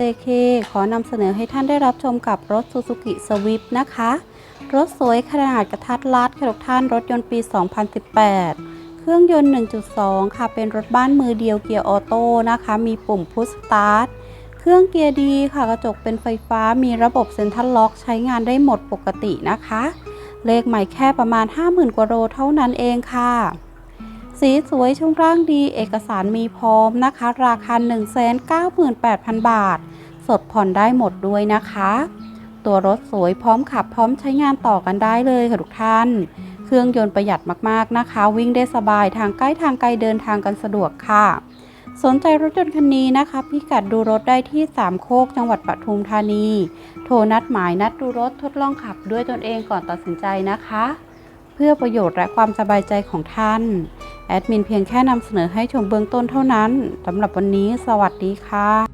JK ขอนำเสนอให้ท่านได้รับชมกับรถ Suzuki Swift นะคะ รถสวยขนาดกระทัดรัดค่ะทุกท่านรถยนต์ปี 2018 เครื่องยนต์ 1.2 ค่ะ เป็นรถบ้านมือเดียวเกียร์ออโต้นะคะ มีปุ่มพุชสตาร์ท เครื่องเกียร์ดีค่ะ กระจกเป็นไฟฟ้า มีระบบเซ็นทรัลล็อก ใช้งานได้หมดปกตินะคะ เลขใหม่แค่ประมาณ 50,000 กว่าโลเท่านั้นเองค่ะ สีสวยช่วงร่างดีเอกสารมีพร้อมนะคะ ราคา 198,000 บาท สดผ่อนได้หมดด้วยนะคะ ตัวรถสวยพร้อมขับพร้อมใช้งานต่อกันได้เลยค่ะทุกท่าน เครื่องยนต์ประหยัดมากๆนะคะ วิ่งได้สบายทางใกล้ทางไกลเดินทางกันสะดวกค่ะ สนใจรถยนต์คันนี้นะคะพิกัดดูรถได้ที่สามโคกจังหวัดปทุมธานี โทรนัดหมายนัดดูรถทดลองขับด้วยตนเองก่อนตัดสินใจนะคะ เพื่อประโยชน์และความสบายใจของท่าน แอดมินเพียงแค่นำเสนอให้ชมเบื้องต้นเท่านั้นสำหรับวันนี้ สวัสดีค่ะ